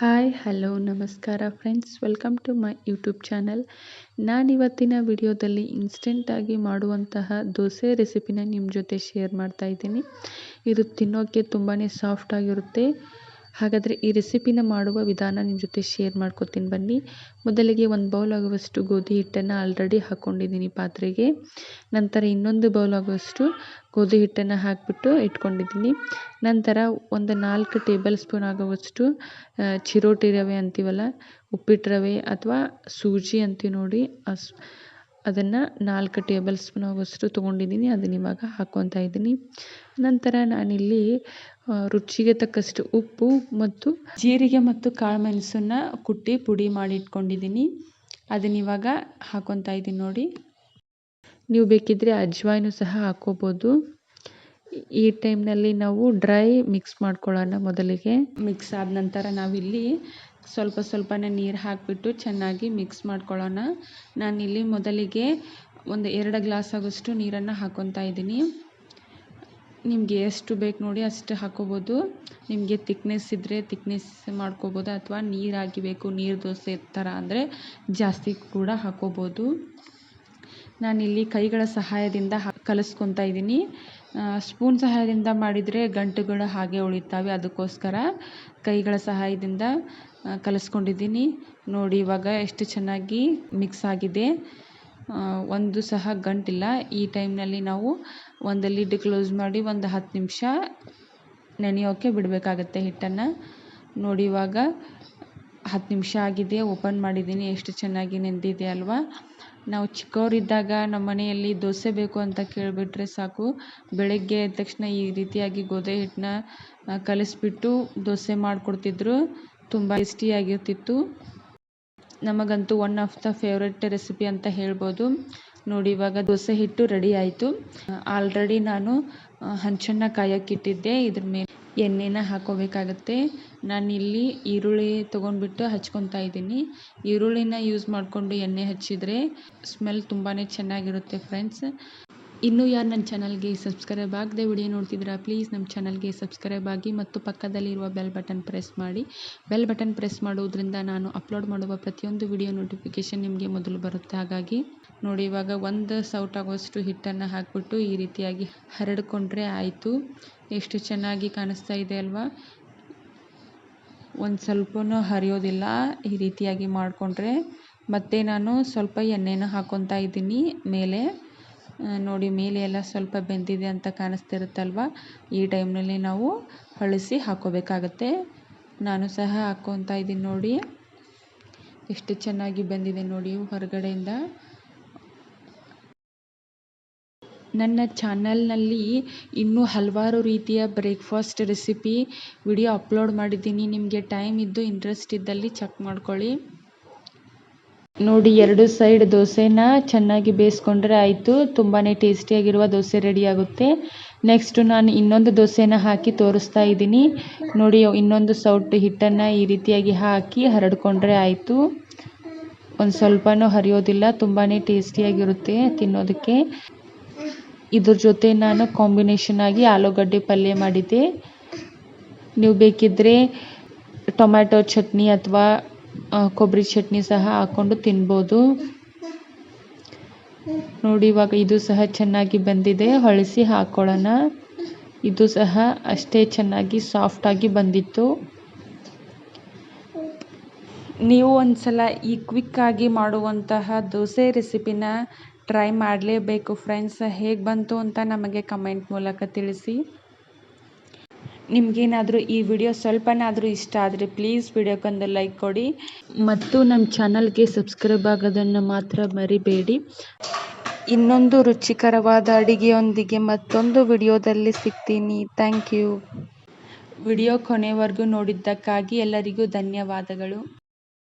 Hi hello ನಮಸ್ಕಾರ friends welcome to my YouTube channel ನಾನಿವತ್ತಿನ ವಿಡಿಯೋದಲ್ಲಿ ಇನ್ಸ್ಟೆಂಟಾಗಿ ಮಾಡುವಂತಹ ದೋಸೆ ರೆಸಿಪಿನ ನಿಮ್ಮ ಜೊತೆ ಶೇರ್ ಮಾಡ್ತಾ ಇದ್ದೀನಿ. ಇದು ತಿನ್ನೋಕ್ಕೆ ತುಂಬಾ ಸಾಫ್ಟಾಗಿರುತ್ತೆ ಹಾಗಾದರೆ ಈ ರೆಸಿಪಿನ ಮಾಡುವ ವಿಧಾನ ನಿಮ್ಮ ಜೊತೆ ಶೇರ್ ಮಾಡ್ಕೊತೀನಿ ಬನ್ನಿ. ಮೊದಲಿಗೆ ಒಂದು ಬೌಲ್ ಆಗುವಷ್ಟು ಗೋಧಿ ಹಿಟ್ಟನ್ನು ಆಲ್ರೆಡಿ ಹಾಕ್ಕೊಂಡಿದ್ದೀನಿ ಪಾತ್ರೆಗೆ. ನಂತರ ಇನ್ನೊಂದು ಬೌಲ್ ಆಗುವಷ್ಟು ಗೋಧಿ ಹಿಟ್ಟನ್ನು ಹಾಕಿಬಿಟ್ಟು ಇಟ್ಕೊಂಡಿದ್ದೀನಿ. ನಂತರ ಒಂದು ನಾಲ್ಕು ಟೇಬಲ್ ಸ್ಪೂನ್ ಆಗುವಷ್ಟು ಚಿರೋಟಿ ರವೆ ಅಂತೀವಲ್ಲ ಉಪ್ಪಿಟ್ಟು ರವೆ ಅಥವಾ ಸೂಜಿ ಅಂತೀವಿ ನೋಡಿ. ಅದನ್ನು ನಾಲ್ಕು ಟೇಬಲ್ ಸ್ಪೂನ್ ಆಗುವಷ್ಟು ತೊಗೊಂಡಿದ್ದೀನಿ, ಅದನ್ನ ಇವಾಗ ಹಾಕ್ಕೊತಾ ಇದ್ದೀನಿ. ನಂತರ ನಾನಿಲ್ಲಿ ರುಚಿಗೆ ತಕ್ಕಷ್ಟು ಉಪ್ಪು ಮತ್ತು ಜೀರಿಗೆ ಮತ್ತು ಕಾಳು ಮೆಣಸನ್ನು ಕುಟ್ಟಿ ಪುಡಿ ಮಾಡಿ ಇಟ್ಕೊಂಡಿದ್ದೀನಿ ಅದನ್ನ ಇವಾಗ ಹಾಕ್ಕೊತಾ ಇದ್ದೀನಿ ನೋಡಿ. ನೀವು ಬೇಕಿದ್ದರೆ ಅಜ್ವಾಯಿನೂ ಸಹ ಹಾಕ್ಕೋಬೋದು ಈ ಟೈಮ್ನಲ್ಲಿ ನಾವು ಡ್ರೈ ಮಿಕ್ಸ್ ಮಾಡ್ಕೊಳ್ಳೋಣ ಮೊದಲಿಗೆ. ಮಿಕ್ಸ್ ಆದ ನಂತರ ನಾವಿಲ್ಲಿ ಸ್ವಲ್ಪ ಸ್ವಲ್ಪನೇ ನೀರು ಹಾಕಿಬಿಟ್ಟು ಚೆನ್ನಾಗಿ ಮಿಕ್ಸ್ ಮಾಡ್ಕೊಳ್ಳೋಣ. ನಾನಿಲ್ಲಿ ಮೊದಲಿಗೆ ಒಂದು ಎರಡು ಗ್ಲಾಸ್ ಆಗೋಷ್ಟು ನೀರನ್ನು ಹಾಕ್ಕೊತಾ ಇದ್ದೀನಿ. ನಿಮಗೆ ಎಷ್ಟು ಬೇಕು ನೋಡಿ ಅಷ್ಟು ಹಾಕ್ಕೋಬೋದು ನಿಮಗೆ ತಿಕ್ನೆಸ್ ಇದ್ದರೆ ತಿಕ್ನೆಸ್ ಮಾಡ್ಕೋಬೋದು ಅಥವಾ ನೀರಾಗಿ ಬೇಕು, ನೀರು ದೋಸೆ ಥರ ಅಂದರೆ ಜಾಸ್ತಿ ಕೂಡ ಹಾಕ್ಕೋಬೋದು ನಾನಿಲ್ಲಿ ಕೈಗಳ ಸಹಾಯದಿಂದ ಕಲಿಸ್ಕೊತಾ ಇದ್ದೀನಿ. ಸ್ಪೂನ್ ಸಹಾಯದಿಂದ ಮಾಡಿದರೆ ಗಂಟುಗಳು ಹಾಗೆ ಉಳಿತಾವೆ. ಅದಕ್ಕೋಸ್ಕರ ಕೈಗಳ ಸಹಾಯದಿಂದ ಕಲಿಸ್ಕೊಂಡಿದ್ದೀನಿ. ನೋಡಿ, ಇವಾಗ ಎಷ್ಟು ಚೆನ್ನಾಗಿ ಮಿಕ್ಸ್ ಆಗಿದೆ. ಒಂದು ಸಹ ಗಂಟಿಲ್ಲ. ಈ ಟೈಮ್ನಲ್ಲಿ ನಾವು ಒಂದು ಲಿಡ್ ಕ್ಲೋಸ್ ಮಾಡಿ ಒಂದು ಹತ್ತು ನಿಮಿಷ ನೆನೆಯೋಕ್ಕೆ ಬಿಡಬೇಕಾಗತ್ತೆ ಹಿಟ್ಟನ್ನು. ನೋಡಿ, ಇವಾಗ ಹತ್ತು ನಿಮಿಷ ಆಗಿದೆ. ಓಪನ್ ಮಾಡಿದ್ದೀನಿ. ಎಷ್ಟು ಚೆನ್ನಾಗಿ ನೆಂದಿದೆ ಅಲ್ವಾ? ನಾವು ಚಿಕ್ಕವರಿದ್ದಾಗ ನಮ್ಮ ಮನೆಯಲ್ಲಿ ದೋಸೆ ಬೇಕು ಅಂತ ಕೇಳಿಬಿಟ್ರೆ ಸಾಕು. ಬೆಳಗ್ಗೆ ಎದ್ದ ತಕ್ಷಣ ಈ ರೀತಿಯಾಗಿ ಗೋಧಿ ಹಿಟ್ಟನ್ನ ಕಲಸಿಬಿಟ್ಟು ದೋಸೆ ಮಾಡಿಕೊಡ್ತಿದ್ರು. ತುಂಬ ಟೇಸ್ಟಿಯಾಗಿರ್ತಿತ್ತು ನಮಗಂತೂ one of the favourite recipe ಅಂತ ಹೇಳ್ಬೋದು. ನೋಡಿ, ಇವಾಗ ದೋಸೆ ಹಿಟ್ಟು ರೆಡಿ ಆಯಿತು. ಆಲ್ರೆಡಿ ನಾನು ಹಂಚನ್ನು ಕಾಯೋಕ್ಕಿಟ್ಟಿದ್ದೆ ಇದ್ರ ಮೇಲೆ ಎಣ್ಣೆನ ಹಾಕೋಬೇಕಾಗತ್ತೆ. ನಾನಿಲ್ಲಿ ಈರುಳ್ಳಿ ತೊಗೊಂಡ್ಬಿಟ್ಟು ಹಚ್ಕೊತಾ ಇದ್ದೀನಿ. ಈರುಳ್ಳಿನ ಯೂಸ್ ಮಾಡಿಕೊಂಡು ಎಣ್ಣೆ ಹಚ್ಚಿದರೆ ಸ್ಮೆಲ್ ತುಂಬಾ ಚೆನ್ನಾಗಿರುತ್ತೆ ಫ್ರೆಂಡ್ಸ್ ಇನ್ನೂ ಯಾರು ನನ್ನ ಚಾನಲ್ಗೆ ಸಬ್ಸ್ಕ್ರೈಬ್ ಆಗದೆ ವಿಡಿಯೋ ನೋಡ್ತಿದ್ದೀರಾ ಪ್ಲೀಸ್ ನಮ್ಮ ಚಾನಲ್ಗೆ ಸಬ್ಸ್ಕ್ರೈಬ್ ಆಗಿ ಮತ್ತು ಪಕ್ಕದಲ್ಲಿರುವ ಬೆಲ್ ಬಟನ್ ಪ್ರೆಸ್ ಮಾಡಿ. ಬೆಲ್ ಬಟನ್ ಪ್ರೆಸ್ ಮಾಡುವುದರಿಂದ ನಾನು ಅಪ್ಲೋಡ್ ಮಾಡುವ ಪ್ರತಿಯೊಂದು ವಿಡಿಯೋ ನೋಟಿಫಿಕೇಷನ್ ನಿಮಗೆ ಮೊದಲು ಬರುತ್ತೆ. ಹಾಗಾಗಿ ನೋಡಿ, ಇವಾಗ ಒಂದು ಸೌಟ್ ಆಗೋಷ್ಟು ಹಿಟ್ಟನ್ನು ಹಾಕಿಬಿಟ್ಟು ಈ ರೀತಿಯಾಗಿ ಹರಡ್ಕೊಂಡ್ರೆ ಆಯಿತು. ಎಷ್ಟು ಚೆನ್ನಾಗಿ ಕಾಣಿಸ್ತಾ ಇದೆ ಅಲ್ವಾ? ಒಂದು ಸ್ವಲ್ಪನೂ ಹರಿಯೋದಿಲ್ಲ, ಈ ರೀತಿಯಾಗಿ ಮಾಡಿಕೊಂಡ್ರೆ. ಮತ್ತು ನಾನು ಸ್ವಲ್ಪ ಎಣ್ಣೆನ ಹಾಕ್ಕೊತಾ ಇದ್ದೀನಿ, ಮೇಲೆ ನೋಡಿ, ಮೇಲೆ ಎಲ್ಲ ಸ್ವಲ್ಪ ಬೆಂದಿದೆ ಅಂತ ಕಾಣಿಸ್ತಿರುತ್ತಲ್ವ? ಈ ಟೈಮ್ನಲ್ಲಿ ನಾವು ಹೊಳಿಸಿ ಹಾಕೋಬೇಕಾಗತ್ತೆ. ನಾನು ಸಹ ಹಾಕ್ಕೊತಾ ಇದ್ದೀನಿ ನೋಡಿ. ಎಷ್ಟು ಚೆನ್ನಾಗಿ ಬೆಂದಿದೆ ನೋಡಿ ಹೊರಗಡೆಯಿಂದ. ನನ್ನ ಚಾನಲ್ನಲ್ಲಿ ಇನ್ನೂ ಹಲವಾರು ರೀತಿಯ ಬ್ರೇಕ್ಫಾಸ್ಟ್ ರೆಸಿಪಿ ವಿಡಿಯೋ ಅಪ್ಲೋಡ್ ಮಾಡಿದ್ದೀನಿ. ನಿಮಗೆ ಟೈಮ್ ಇದ್ದು ಇಂಟ್ರೆಸ್ಟ್ ಇದ್ದಲ್ಲಿ ಚೆಕ್ ಮಾಡ್ಕೊಳ್ಳಿ. ನೋಡಿ, ಎರಡು ಸೈಡ್ ದೋಸೆನ ಚೆನ್ನಾಗಿ ಬೇಯಿಸ್ಕೊಂಡ್ರೆ ಆಯಿತು. ತುಂಬಾ ಟೇಸ್ಟಿಯಾಗಿರುವ ದೋಸೆ ರೆಡಿ ಆಗುತ್ತೆ. ನೆಕ್ಸ್ಟು ನಾನು ಇನ್ನೊಂದು ದೋಸೆನ ಹಾಕಿ ತೋರಿಸ್ತಾ ಇದ್ದೀನಿ. ನೋಡಿ, ಇನ್ನೊಂದು ಸೌಟ್ ಹಿಟ್ಟನ್ನು ಈ ರೀತಿಯಾಗಿ ಹಾಕಿ ಹರಡ್ಕೊಂಡ್ರೆ ಆಯಿತು. ಒಂದು ಸ್ವಲ್ಪನೂ ಹರಿಯೋದಿಲ್ಲ ತುಂಬಾ ಟೇಸ್ಟಿಯಾಗಿರುತ್ತೆ ತಿನ್ನೋದಕ್ಕೆ. ಇದ್ರ ಜೊತೆ ನಾನು ಕಾಂಬಿನೇಷನ್ ಆಗಿ ಆಲೂಗಡ್ಡೆ ಪಲ್ಯ ಮಾಡಿದ್ದೆ. ನೀವು ಬೇಕಿದ್ದರೆ ಟೊಮ್ಯಾಟೊ ಚಟ್ನಿ ಅಥವಾ ಕೊಬ್ಬರಿ ಚಟ್ನಿ ಸಹ ಹಾಕ್ಕೊಂಡು ತಿನ್ಬೋದು. ನೋಡಿ, ಇವಾಗ ಇದು ಸಹ ಚೆನ್ನಾಗಿ ಬಂದಿದೆ. ಹೊಳಿಸಿ ಹಾಕೊಳ್ಳೋಣ. ಇದು ಸಹ ಅಷ್ಟೇ ಚೆನ್ನಾಗಿ ಸಾಫ್ಟಾಗಿ ಬಂದಿತ್ತು. ನೀವು ಒಂದ್ಸಲ ಈ ಕ್ವಿಕ್ಕಾಗಿ ಮಾಡುವಂತಹ ದೋಸೆ ರೆಸಿಪಿನ ಟ್ರೈ ಮಾಡಲೇಬೇಕು ಫ್ರೆಂಡ್ಸ್ ಹೇಗೆ ಬಂತು ಅಂತ ನಮಗೆ ಕಮೆಂಟ್ ಮೂಲಕ ತಿಳಿಸಿ. ನಿಮಗೇನಾದರೂ ಈ ವಿಡಿಯೋ ಸ್ವಲ್ಪನಾದರೂ ಇಷ್ಟ ಆದರೆ ಪ್ಲೀಸ್ ವಿಡಿಯೋಕ್ಕೊಂದು ಲೈಕ್ ಕೊಡಿ. ಮತ್ತು ನಮ್ಮ ಚಾನಲ್ಗೆ ಸಬ್ಸ್ಕ್ರೈಬ್ ಆಗೋದನ್ನು ಮಾತ್ರ ಮರಿಬೇಡಿ. ಇನ್ನೊಂದು ರುಚಿಕರವಾದ ಅಡಿಗೆಯೊಂದಿಗೆ ಮತ್ತೊಂದು ವಿಡಿಯೋದಲ್ಲಿ ಸಿಗ್ತೀನಿ. ಥ್ಯಾಂಕ್ ಯು ವಿಡಿಯೋ ಕೊನೆವರೆಗೂ ನೋಡಿದ್ದಕ್ಕಾಗಿ ಎಲ್ಲರಿಗೂ ಧನ್ಯವಾದಗಳು.